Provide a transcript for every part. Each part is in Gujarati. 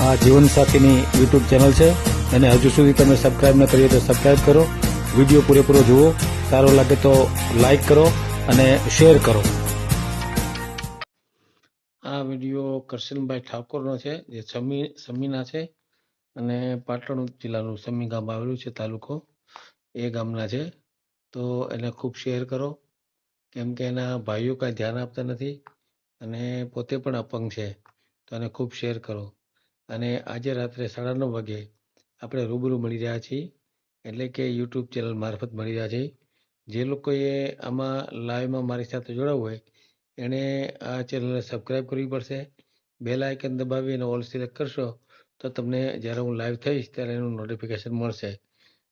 આ જીવનસાથીની યુટ્યુબ ચેનલ છે. અને હજુ સુધી તમે સબસ્ક્રાઈબ ન કરીએ તો સબસ્ક્રાઈબ કરો. વીડિયો પૂરેપૂરો જુઓ. સારો લાગે તો લાઈક કરો અને શેર કરો. આ વીડિયો કરશનભાઈ ઠાકોરનો છે, જે સમી, સમીના છે. અને પાટણ જિલ્લાનું સમી ગામ આવેલું છે, તાલુકો. એ ગામના છે. તો એને ખૂબ શેર કરો. કેમ કે એના ભાઈઓ કાંઈ ધ્યાન આપતા નથી અને પોતે પણ અપંગ છે. તો એને ખૂબ શેર કરો. અને આજે રાત્રે સાડા નવ વાગે આપણે રૂબરૂ મળી રહ્યા છીએ. એટલે કે યુટ્યુબ ચેનલ મારફત મળી રહ્યા છીએ. જે લોકોએ આમાં લાઈવમાં મારી સાથે જોડાવવું હોય એણે આ ચેનલને સબસ્ક્રાઈબ કરવી પડશે. બેલ આઇકન દબાવી અને ઓલ સિલેક્ટ કરશો, તો તમને જ્યારે હું લાઈવ થઈશ ત્યારે એનું નોટિફિકેશન મળશે.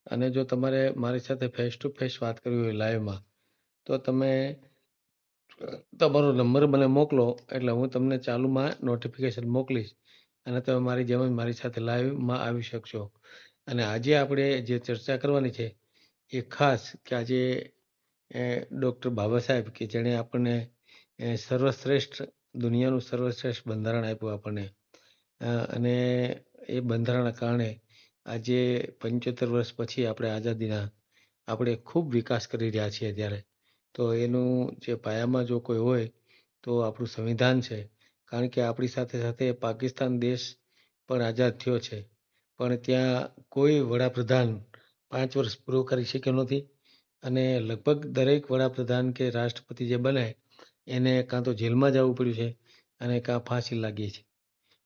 અને જો તમારે મારી સાથે ફેસ ટુ ફેસ વાત કરવી હોય લાઈવમાં, તો તમે તમારો નંબર મને મોકલો, એટલે હું તમને ચાલુમાં નોટિફિકેશન મોકલીશ. અને તમે મારી જેમ જ મારી સાથે લાઈવમાં આવી શકશો. અને આજે આપણે જે ચર્ચા કરવાની છે, એ ખાસ કે આજે ડૉક્ટર બાબા સાહેબ કે જેણે આપણને સર્વશ્રેષ્ઠ, દુનિયાનું સર્વશ્રેષ્ઠ બંધારણ આપ્યું આપણને. અને એ બંધારણના કારણે આજે પંચોતેર વર્ષ પછી આપણે આઝાદીના આપણે ખૂબ વિકાસ કરી રહ્યા છીએ ત્યારે તો એનું જે પાયામાં જો કોઈ હોય, તો આપણું સંવિધાન છે કારણ કે આપણી સાથે સાથે પાકિસ્તાન દેશ પણ આઝાદ થયો છે. પણ ત્યાં કોઈ વડાપ્રધાન પાંચ વર્ષ પૂરો કરી શક્યો નથી અને લગભગ દરેક વડાપ્રધાન કે રાષ્ટ્રપતિ જે બને એને કાં તો જેલમાં જવું પડ્યું છે અને કાં ફાંસી લાગી છે.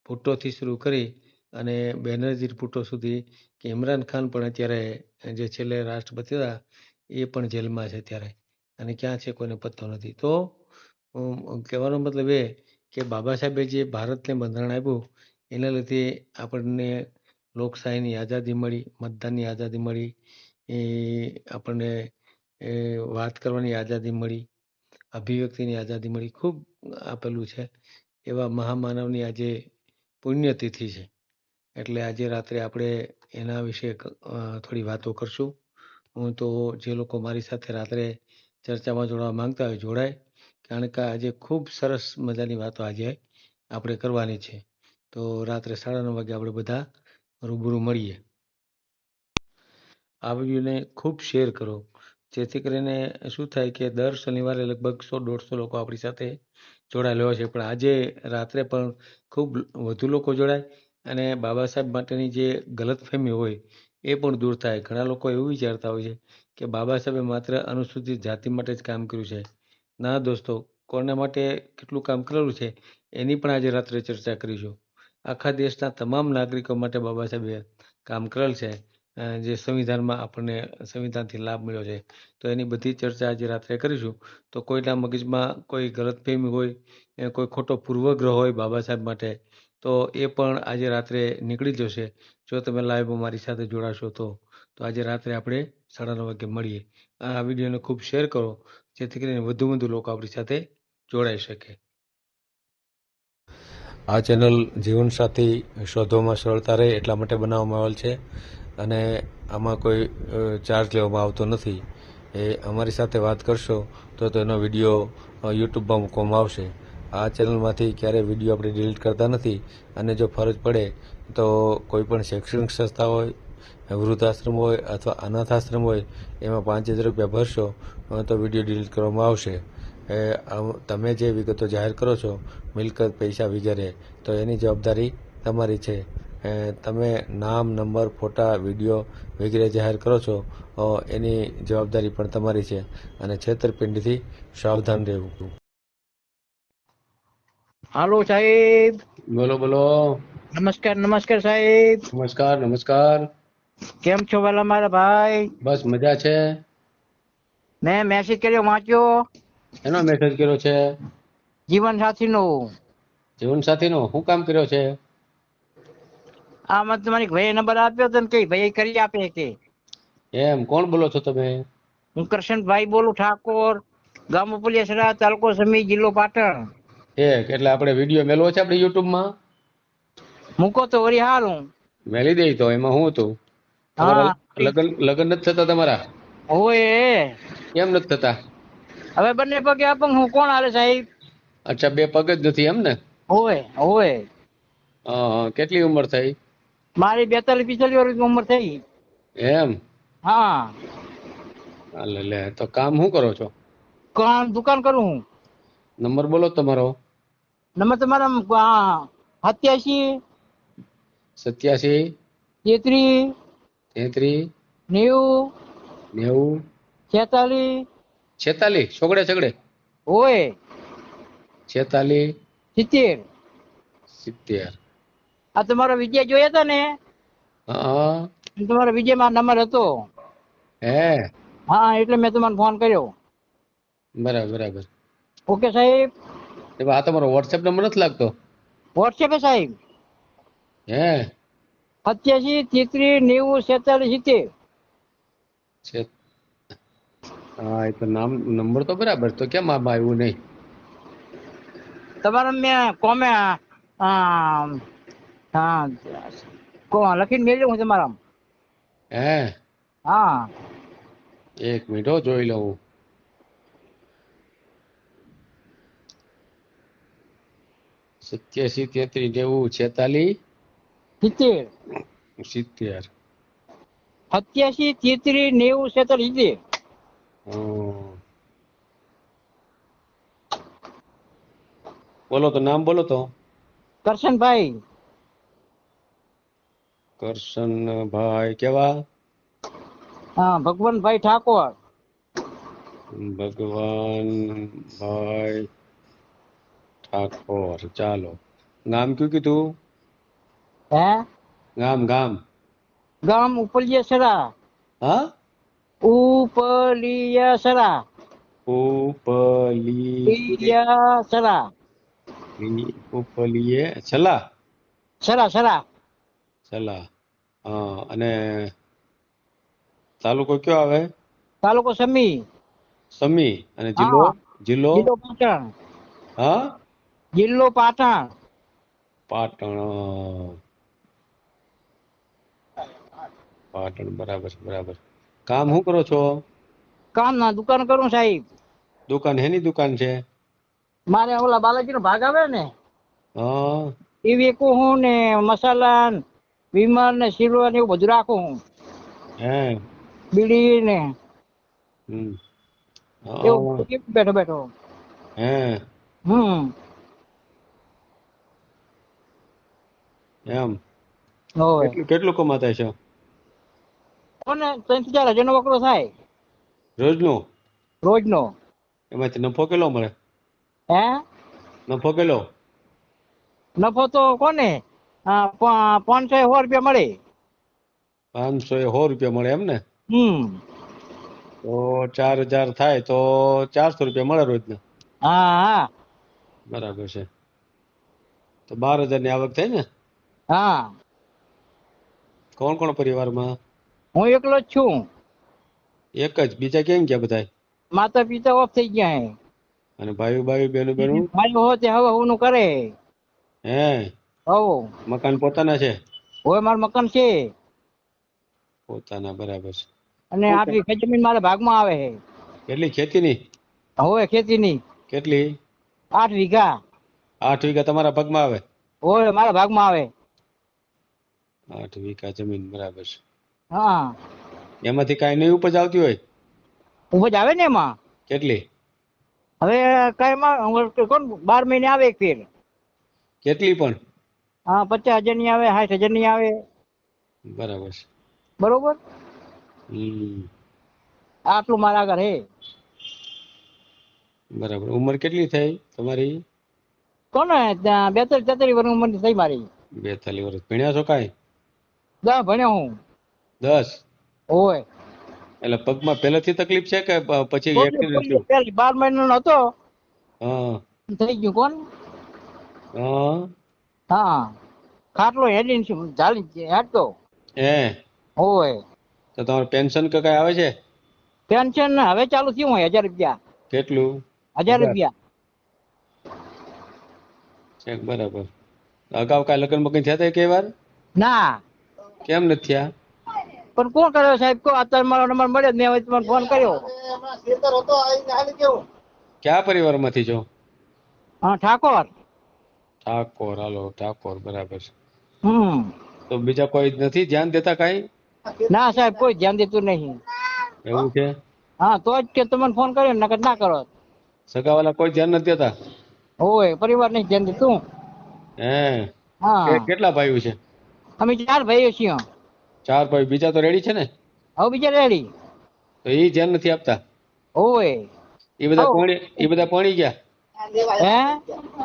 ભુટ્ટોથી શરૂ કરી અને બેનર્જી ભુટ્ટો સુધી કે ઇમરાન ખાન પણ અત્યારે જે છેલ્લે રાષ્ટ્રપતિ હતા એ પણ જેલમાં છે અત્યારે અને ક્યાં છે કોઈને પત્તો નથી. તો કહેવાનો મતલબ એ કે બાબા સાહેબે જે ભારતને બંધારણ આપ્યું, એના લીધે આપણને લોકશાહીની આઝાદી મળી, મતદાનની આઝાદી મળી, એ આપણને, એ વાત કરવાની આઝાદી મળી, અભિવ્યક્તિની આઝાદી મળી, ખૂબ આપેલું છે, એવા મહામાનવની આજે પુણ્યતિથિ છે. એટલે આજે રાત્રે આપણે એના વિશે થોડી વાતો કરશું. હું તો જે લોકો મારી સાથે રાત્રે ચર્ચામાં જોડાવા માંગતા હોય, જોડાય. કારણ કે આજે ખૂબ સરસ મજાની વાતો આજે આપણે કરવાની છે. તો રાત્રે સાડા નવ વાગે આપણે બધા રૂબરૂ મળીએ. આ વિડીયોને ખૂબ શેર કરો. જેથી કરીને શું થાય કે દર શનિવારે લગભગ સો દોઢસો લોકો આપણી સાથે જોડાયેલા હોય છે. પણ આજે રાત્રે પણ ખૂબ વધુ લોકો જોડાય અને બાબા સાહેબ માટેની જે ગલતફહેમી હોય એ પણ દૂર થાય. ઘણા લોકો એવું વિચારતા હોય છે કે બાબા સાહેબે માત્ર અનુસૂચિત જાતિ માટે જ કામ કર્યું છે. ના દોસ્તો, કોના માટે કેટલું કામ કરેલું છે, એની પણ આજે રાત્રે ચર્ચા કરીશું. આખા દેશના તમામ નાગરિકો માટે બાબા સાહેબે કામ કરેલ છે જે સંવિધાનમાં આપણને સંવિધાનથી લાભ મળ્યો છે. તો એની બધી ચર્ચા આજે રાત્રે કરીશું. તો કોઈના મગજમાં કોઈ ગલતફહેમી હોય, એ કોઈ ખોટો પૂર્વગ્રહ હોય બાબા સાહેબ માટે, તો એ પણ આજે રાત્રે નીકળી જશે. જો તમે લાઈવમાં મારી સાથે જોડાશો તો તો આજે રાત્રે આપણે સાડા નવ વાગે મળીએ. આ વિડીયોને ખૂબ શેર કરો, જેથી કરીને વધુ વધુ લોકો આપણી સાથે જોડાઈ શકે. આ ચેનલ જીવનસાથી શોધવામાં સરળતા રહે એટલા માટે બનાવવામાં આવેલ છે અને આમાં કોઈ ચાર્જ લેવામાં આવતો નથી. એ અમારી સાથે વાત કરશો તો તેનો વીડિયો યુટ્યુબમાં મૂકવામાં આવશે. આ ચેનલમાંથી ક્યારેય વીડિયો આપણે ડિલીટ કરતા નથી અને જો ફરજ પડે તો કોઈ પણ શૈક્ષણિક સંસ્થા હોય વૃદ્ધાશ્રમ હોય અથવા અનાથ આશ્રમ હોય એમાં પાંચ હજાર રૂપિયા ભરશો તો વીડિયો ડિલીટ કરવામાં આવશે. એ તમે જે વિગતો જાહેર કરો છો મિલકત પૈસા વગેરે તો એની જવાબદારી તમારી છે. તમે નામ નંબર ફોટા વીડિયો વગેરે જાહેર કરો છો એની જવાબદારી પણ તમારી છે અને છેતરપિંડીથી સાવધાન રહેવું. હાલો સાહેબ. બોલો બોલો. નમસ્કાર નમસ્કાર સાહેબ. નમસ્કાર નમસ્કાર. કેમ છો વાલા મારા ભાઈ? બસ મજા છે. મેં મેસેજ કર્યો વાંચ્યો? એનો મેસેજ કર્યો છે. જીવન સાથીનો જીવન સાથીનો શું કામ કર્યો છે? આ મને તમારી ભાઈ નંબર આપ્યો તો કે ભાઈ કરી આપે કે? એમ કોણ બોલો છો તમે? હું કરશનભાઈ બોલું ઠાકોર ગામ ઉપલિયાસરા તાલુકો સમી જિલ્લો પાટણ. એ એટલે આપણે વીડિયો મેલવો છે આપણે યુટ્યુબમાં મૂકો તો વળી હાલું. મેલી દઈ તો એમાં હું હતું? હા લગન લગન નથી થતા તમારા? ઓય કેમ નથી થતા? હવે બંને પગે અપંગ હું કોણ હાલે સાહેબ? અચ્છા બે પગ જ નથી એમ ને ઓય ઓય હા હા કેટલી ઉંમર થઈ? મારી બેતાલીસ પિસ્તાલીસ વર્ષની ઉંમર થઈ. એમ? હા. હાલે લે તો કામ શું કરો છો? કામ દુકાન કરું હું. નંબર બોલો તમારો નંબર તમારા સત્યાસી. સત્યાસી. તેત્રીસ તેત્રીસ નેવું નેવું છેતાલીસ. છેતાલીસ. છોકડે છગડે. ઓય છેતાલીસ. સિત્તેર. સિત્તેર. આ તમારો વિજય જોયા હતા ને? હા. તમારો વિજયમાં નંબર હતો. હે? હા એટલે મેં તમને ફોન કર્યો. બરાબર બરાબર. ઓકે સાહેબ? આ તમારો વોટ્સએપ નંબર નથી લાગતો? વોટ્સએપ સાહેબ. હે? સત્યાસી તેત્રીસ નેવું છેતાલીસ સિત્તેર. હા એ તો નામ નંબર તો બરાબર તો કેમ આમાં આવ્યું નહીં? તમારે મેં કોમે હા કો- લખીને મેળવ્યું હું તમારા હે? હા. એક મિનિટ જોઈ લઉં. સત્યાસી તેત્રીસ નેવું છેતાલીસ. સિત્તેર સિત્તેર સત્યાસી તેત્રીસ નેવું છેતાલીસ સિત્તેર હમ. બોલો તો નામ બોલો તો કરશનભાઈ કરશનભાઈ કેવા હા ભગવાનભાઈ ઠાકોર ભગવાનભાઈ ઠાકોર ચાલો ગામ કયું કીધું હે? ગામ ગામ. ગામ ઉપલિયાસરા. હા? ઉપલિયાસરા. ઉપલી ઉપલિયાસરા. ઉપલીએ છલા સરા સરા. છલા હા અને તાલુકો કયો આવે? તાલુકો સમી. સમી. અને જિલ્લો? હા. જિલ્લો? જિલ્લો પાટણ. હા? જિલ્લો પાટણ. પાટણ. પાટણ બરાબર બરાબર કામ શું કરો છો? કામ ના દુકાન કરું સાહેબ. દુકાન હેની દુકાન છે? મારે ઓલા બાલાજી નો ભાગ આવે ને હા. એ વેકું હું ને મસાલા ને વિમલ ને સિલ્વર ને એવું બધું રાખું હું. હે બીડી ને હમ. એવું બેઠો બેઠો? હે. હમ. એમ. કેટલું કેટલું કમાતા છો? કોને? ત્રણ ચાર હજાર નો વકરો થાય. રોજનું? રોજ નો એમાંથી નફો કેટલો મળે? હે? નફો કેટલો? નફો તો કોને? પાંચસો સો રૂપિયા મળે. પાંચસો એ સો રૂપિયા મળે એમ ને? હમ. તો ચાર હજાર થાય તો ચારસો રૂપિયા મળે રોજના. હા હા. બરાબર છે. તો બાર હજારની આવક થાય ને? હા. કોણ કોણ પરિવારમાં? હું એકલો જ છું. એક જ? બીજા કેમ ગયા બધા માતા પિતા ઓફ થઈ ગયા હે. અને ભાઈ ભાઈ બેનું બેનું? ભાઈ હો તે હવે હું કરે. હે? હો મકાન પોતાના છે? હવે મારું મકાન છે. પોતાના બરાબર છે. અને વીઘા જમીન મારા ભાગમાં આવે છે કેટલી ખેતીની? હવે ખેતીની. કેટલી? આઠ વીઘા. આઠ વીઘા તમારા ભાગમાં આવે? હવે મારા ભાગમાં આવે. આઠ વીઘા જમીન બરાબર છે. હા. એમાંથી કાંઈ નહીં ઉપજ આવતી હોય? ઉપજ આવે ને એમાં? કેટલી? હવે કઈ માં કોણ બાર મહિને આવે એક ફેર. કેટલી પણ? હા પચાસ હજારની આવે સાઠ હજારની આવે. બરાબર છે. બરોબર? આટલું મારા આગળ હે. બરાબર. ઉંમર કેટલી થઈ તમારી? કોને? બેતાલીસ તેતાલીસ વર્ષ ઉંમર થઈ મારી. બેતાલીસ વર્ષ. ભણ્યા છો કાંઈ? ના ભણ્યો હું. દસ? હોય એટલે પગમાં પહેલેથી તકલીફ છે કે પછી એક્સિડન્ટ થયું પેલી બાર મહિનાનો હતો. હા. થઈ ગયું કોણ? હા. હા. ખાટલો હેડી ચાલી હેડતો? હે. હોય તો તમારે પેન્શન કે કઈ આવે છે? પેન્શન હવે ચાલુ થયું હોય હજાર રૂપિયા. કેટલું? હજાર. રૂપિયા. છે બરાબર. અગાઉ કાંઈ લગ્ન મગન થયા હતા કે વાર? ના. કેમ નથી થયા? પણ કોણ કર્યો સાહેબ? કો અત્યારે મારો નંબર મળ્યો મેં હવે તમને ફોન કર્યો. કયા પરિવારમાંથી છો? હા ઠાકોર. ઠાકોર હાલો ઠાકોર બરાબર છે. હમ. તો બીજા કોઈ નથી ધ્યાન દેતા કાઈ? ના સાહેબ કોઈ ધ્યાન દેતું નહીં. એવું છે હા તો જ કે તમને ફોન કર્યો નકર ના કરો. સગાવાલા કોઈ ધ્યાન નથી દેતા? ઓય પરિવાર નહીં ધ્યાન દેતું. હે. હા. કેટલા ભાઈઓ છે? અમે ચાર ભાઈઓ છીએ. ચાર ભાઈ બીજા તો રેડી છે ને? હવે બીજા રેડી તો એ ધ્યાન નથી આપતા? ઓય એ બધા. પરણી એ બધા પરણી ગયા? હે?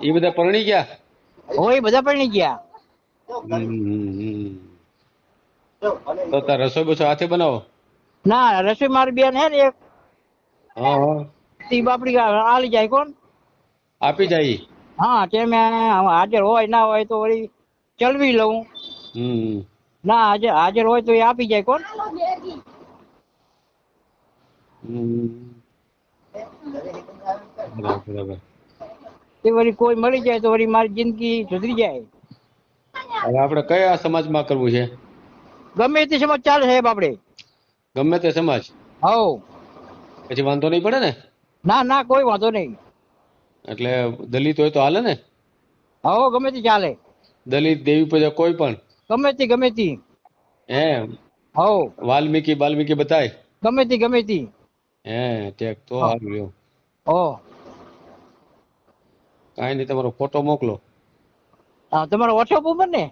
એ બધા પરણી ગયા? હોય બધા પરણી ગયા. તો તાર રસોઈ બસો હાથે બનાવો? ના રસોઈ મારી બેન હે ને એક. હા હા. તી બાપડી આલી જાય કોણ? આપી જાય હા તે મેં હાજર હોય ના હોય તો વળી ચલવી લઉં. હમ. ના હાજર હાજર હોય તો એ આપી જાય કોણ? બરાબર તે વળી કોઈ મળી જાય તો વળી મારી જિંદગી સુધરી જાય. હવે આપણે કયા સમાજમાં કરવું છે? ગમે તે સમાજ ચાલે સાહેબ આપણે. ગમે તે સમાજ? હવ પછી વાંધો નહીં પડે ને? ના ના કોઈ વાંધો નહીં. એટલે દલિત હોય તો હાલે ને? હવ ગમે તે ચાલે. દલિત દેવી પૂજા કોઈ પણ? ગમે તે ગમે તે. એમ? હવ. વાલ્મીકી વાલ્મીકી બતાય? ગમે તે ગમે તે. હે ટેક તો. સારું લ્યો હો. કાંઈ નહીં તમારો ફોટો મોકલો. હા તમારો વોટ્સઅપ ઉપર ને?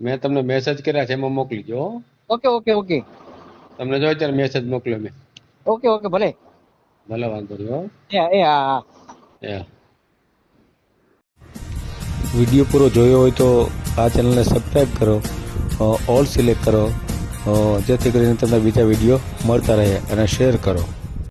મેં તમને મેસેજ કર્યા છે એમાં મોકલી જો ઓકે ઓકે ઓકે. તમને જો અત્યારે મેસેજ મોકલ્યો મેં. ઓકે ઓકે ભલે. ભલે વાંધો નહીં હો. એ એ હા હા. વીડિયો પૂરો જોયો હોય તો આ ચેનલને સબસ્ક્રાઈબ કરો ઓલ સિલેક્ટ કરો જેથી કરીને તમને બીજા વીડિયો મળતા રહે અને શેર કરો.